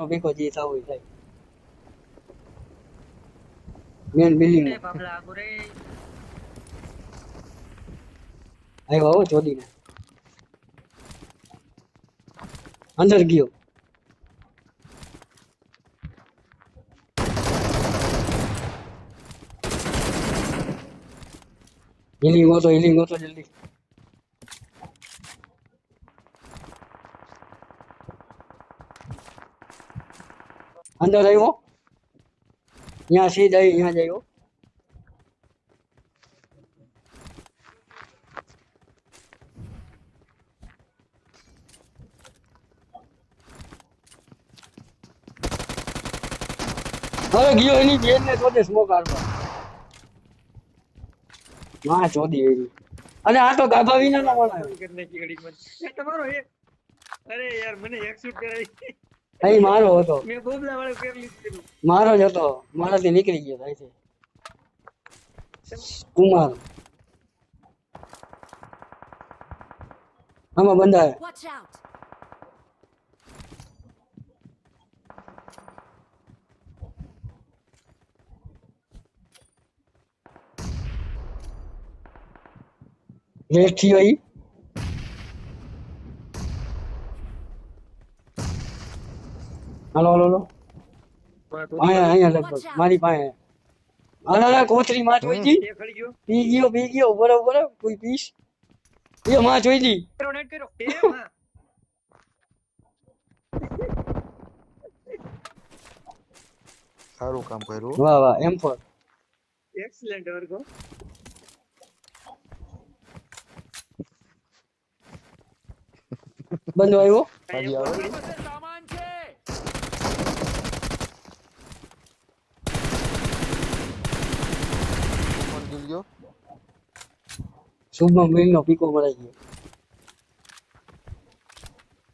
નો ભેગો જે થવું હોય થાય મેન બિલ્ડિંગ એ બાબલા આગુ રે આવ્યો હો ચોદીને અંદર ગયો હિલિંગ હોતો હિલિંગ હોતો જલ્દી અંદર આવ્યો? ત્યાં સીધા અહીંયા જ આવ્યો. હવે ગયો એની બેન ને ચોદે સ્મોક હારવા માં ચોદી એની અને આ તો ગાભા વિના ના. એ તમારો અરે યાર, મને એક શૂટ કરાવી અહીં મારો હતો. મેં બોબલા વાળું પેર લીધું મારો જ હતો. મારાથી નીકળી ગયો ભાઈ છે. કુમાર. આમાં બંધાય. Watch out! હાલો હાલો હાલો. અહીંયા અહીંયા લગભગ. મારી પાસે. હાલ હાલ કોથરી માં જોઈ દી. પી ગયો પી ગયો. બરોબર કોઈ પીસ. એ માં જોઈ દી. સારું કામ કર્યું. વાહ વાહ એમ ફોર એક્સલેન્ટ વર્ગો બંધો આવ્યો હજી આવે કોણ કિલ ગયો શુભમ મિલ નો પીકો મરાઈ ગયો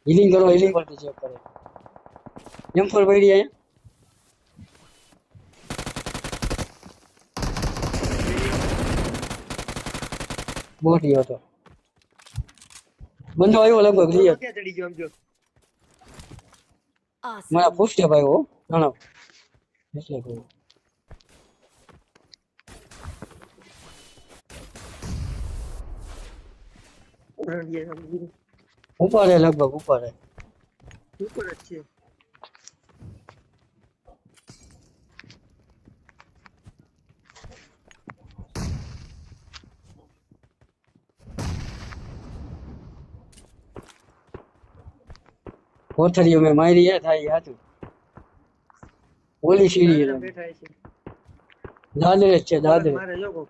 હિલિંગ કરો હિલિંગ પરથી ચેક કરે એમ ફોર પડી અહીંયા બોટી હતો બંધો આવ્યો લગભગ ક્લિયર ક્યાં ચડી ગયો આમ જો Awesome. મારા પૂછતે ભાઈ હો ઘણો એટલે કહું ઉપર હે લગભગ ઉપર હે ઉપર જ છે. કોઠરીઓ મેં મારી થાય હાચું. ઓલી સીડી બેઠા છે. દાદરે છે દાદરે. મારે જો.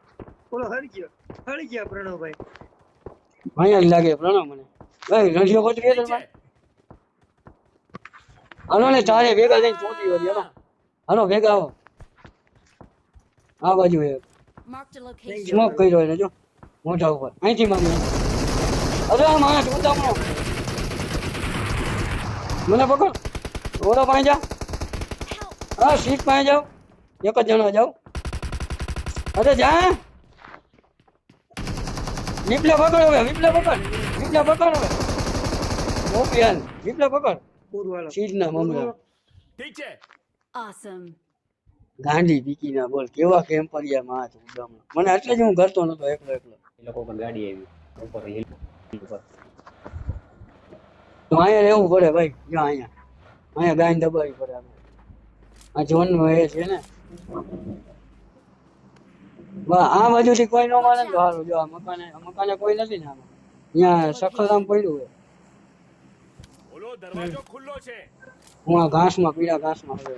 ઓલો હરી ગયો. હરી ગયા પ્રણવભાઈ. અહીંયા જ લાગે પ્રણવ મને. ભાઈ રણજીઓ કોથળી હતો હાલો ને તારે ભેગા થઈને ચોટી વળી હાલો. હાલો ભેગા આવો. આ બાજુ એક. સ્મોક કર્યો એને જો. મોઢા ઉપર. અહીંથી માંગે. અરે માણસ ઉતામણો મને પકડ. ઓલા પાસે જા. હા સીટ પાસે જાઓ. એક જ જણા જાઓ. અરે જા. વિપલે પકડ હવે વિપલે પકડ. વિપલે પકડ હવે. મોકલી હાલ. વિપલે પકડ. પૂરવાળો. મમરા. Awesome. ગાંધી પીકીના બોલ. કેવા કેમ્પરિયા માં હતું મને એટલે જ હું કરતો નતો એકલો એકલો. એ લોકો પણ ગાડી આવી. ઉપર hill ઉપર. તો અહીંયા રહેવું પડે ભાઈ. જો અહીંયા. અહીંયા ગાંધી દબાવી પડે આપણે. આ જોન નો એ છે ને. આ બાજુથી કોઈ નો માને તો સારું જો આ મકાને મકાને કોઈ નથી ને આમાં. અહીંયા સખરામ પડ્યું હોય. ઓલો દરવાજો ખુલ્લો છે. હું આ ઘાસમાં પીળા ઘાસમાં હવે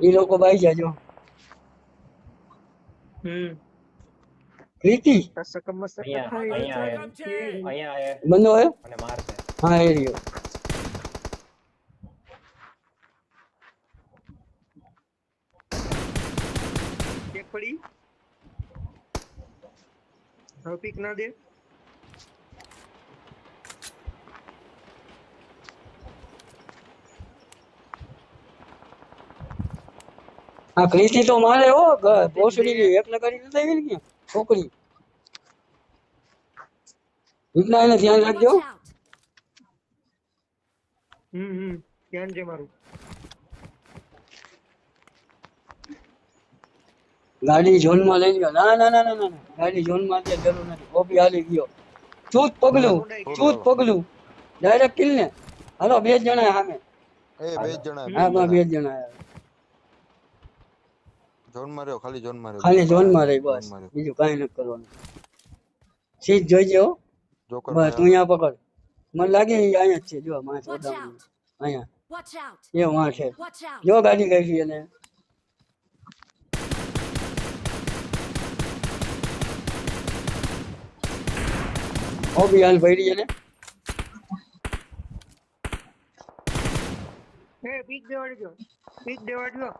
એ લોકો બાઈ જાજો હમ. પ્રીતિ? બંધો હે? હા એ રહ્યો. પડી? હવે પીક ના દે આ ક્રિસ્ટી તો મારે હો ભોસડી ભોસડી એક લગાડી નથી આવી ને છોકરી. વિજ્ઞાન ધ્યાન રાખજો. હમ હમ ધ્યાન છે મારું. ગાડી ઝોનમાં લઈ ગયો. ના ના ના ના ના. ગાડી ઝોનમાં અત્યારે જરૂર નથી. ઓપી હાલી ગયો. ચૂત પગલું ચૂત પગલું. ડાયરેક્ટ કિલ ને. હાલો બે જ જણા સામે. બે જણા હા બા બે જ જણા. ઝોનમાં રહ્યો ખાલી ઝોનમાં રહ્યો. ખાલી ઝોનમાં રહી બસ. બીજું કાઈ નથી કરવાનું. સીટ જોઈજો હો. જોકર બસ તું અહીંયા પકડ. મને લાગે અહીંયા જ છે. જો માં Watch અહીંયા. એ વાં છે જો ગાડી ગઈ છે એને. ઓબી હાલ ભરી જને હે પીક દેવાડી ગયો પીક દેવાડી ગયો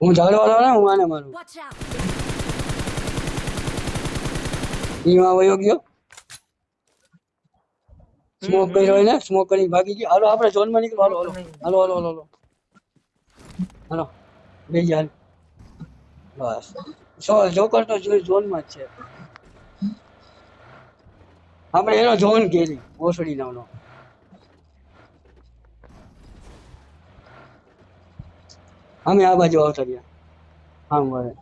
હું ઝાડવાળો ને હું આને મારું. Watch out. ઈ માં વયો ગયો. સ્મોક કર્યો ને સ્મોક કરી ભાગી ગયો. હાલો આપણે ઝોનમાં નીકળો. હાલો હાલો હાલો હાલો હાલો. હાલો. બે હાલ બસ જોકર તો ઝોનમાં જ છે. આપણે એનો ઝોન કેરી ઓસડી નામનો અમે આ બાજુ આવતા રહ્યા. હા મળે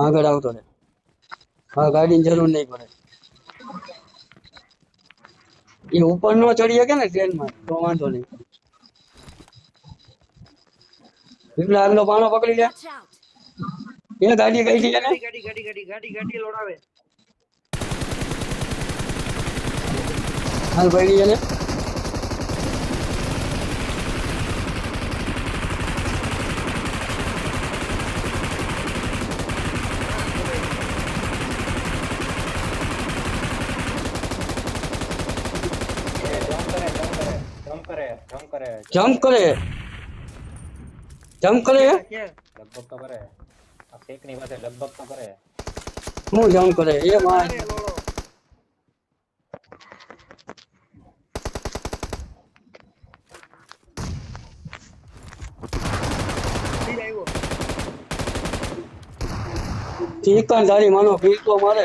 આગળ આવતો રહે. હા ગાડીની જરૂર નહીં પડે. એ ઉપર નો ચડી શકે ને ટ્રેનમાં તો વાંધો નહીં. એટલે આગલો પાણો પકડી લે. એ ગાડી ગઈ છે ગાડી ગાડી ગાડી ગાડી ગાડી લોડાવે. હાલ પડી છે જમ્પ કરે જમ્પ કરે. જમ્પ જમ્પ કરે લગભગ તો કરે. આ ફેકની પાસે લગભગ તો કરે. શું જમ્પ કરે? એ માં ચીકન તારી માનો ફીલ તો મારે.